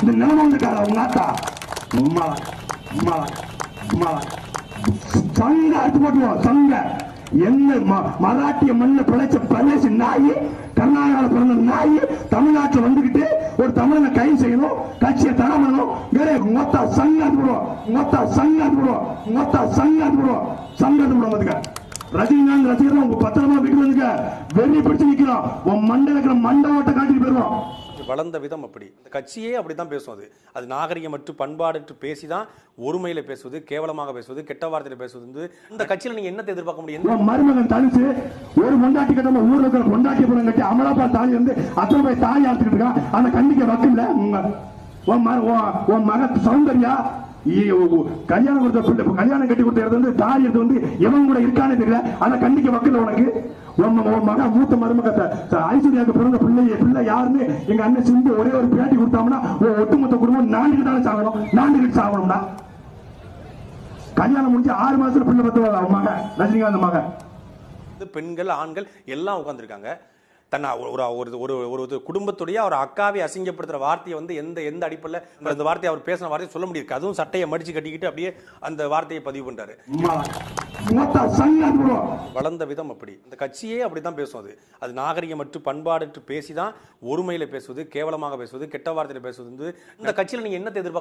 இந்த நிலைமை வந்துருக்காரு உங்க ஆத்தா சங்க அடிச்சு போட்டுவோம் சங்க என்ன மராட்டிய மண்ண பிழைச்ச பிரதேச நாய் கர்நாடகாவில் பிறந்த நாய் தமிழ்நாட்டில் வந்துகிட்டு ஒரு தமிழனை கைது செய்யணும் கட்சியை தடை பண்ணணும் வேற மொத்த சங்க அடிச்சு மொத்த சங்க அடிச்சு மொத்த சங்க அடிச்சு போடுவோம் சங்க அதுக்கு ரஜினிகாந்த் ரசிகர்கள் உங்க பத்திரமா வீட்டுக்கு வந்துங்க வெறி பிடிச்சு நிக்கிறோம். உன் மண்டல இருக்கிற மண்டபத்தை ஓட்ட காட்டிட்டு போயிருவோம். வளர்ந்த விதம் அப்படி. இந்த கட்சியே அப்படித்தான் பேசும் அது. அது நாகரிகமற்று பண்பாடற்று பேசி தான் ஒருமையில பேசுவது கேவலமாக பேசுவது கெட்ட வார்த்தையில பேசுவது வந்து இந்த கட்சியில நீங்க என்னத்தை எதிர்பார்க்க முடியும்? மருமகன் தனிச்சு ஒரு பொண்டாட்டி கட்ட ஊரில் இருக்கிற பொண்டாட்டி புறம் கட்டி அமலாப்பா தாலி வந்து அத்தனை தாலி ஆத்துக்கிட்டு இருக்கான். அந்த கண்டிக்க வக்கில்ல உன் மக உன் மகன் சௌந்தர்யா கல்யாணம் கொடுத்த பிள்ளை கல்யாணம் கட்டி கொடுத்த இடத்துல வந்து தாலி எடுத்து வந்து எவன் கூட இருக்கானே தெரியல. அந்த கண்டிக்க வக்கல உனக்கு. உன் ம- உன் மகன் மூத்த மருமக ஐஸ்வர்யாவுக்கு பிறந்த பிள்ளை பிள்ளை யாருன்னு எங்க அண்ணன் சிந்து ஒரே ஒரு பேட்டி கொடுத்தாங்கன்னா ஒட்டுமொத்த குடும்பம் நாண்டுக்கு தானே சாகணும். நாண்டுகிட்டு சாகணும்டா. கல்யாணம் முடிஞ்சு ஆறு மாசத்துல பிள்ளை பத்து மக மகன்? ரஜினிகாந்த் மகன். பெண்கள் ஆண்கள் எல்லாம் உட்காந்துருக்காங்க தன்னை ஒரு ஒரு ஒரு ஒரு குடும்பத்துடைய ஒரு அக்காவை அசிங்கப்படுத்துற வார்த்தையை வந்து எந்த எந்த அடிப்படையில் அந்த வார்த்தையை அவர் பேசின வார்த்தையை சொல்ல முடியாது. அதுவும் சட்டையை மடிச்சு கட்டிக்கிட்டு அப்படியே அந்த வார்த்தையை பதிவு போடுவோம் வளர்ந்த விதம் அப்படி. இந்த கட்சியே அப்படித்தான் பேசும் அது. அது நாகரிகமற்று பண்பாடற்று பேசி தான் ஒருமையில பேசுவது கேவலமாக பேசுவது கெட்ட வார்த்தையில பேசுவது. இந்த கட்சியில நீங்க என்னத்தை எதிர்பார்க்க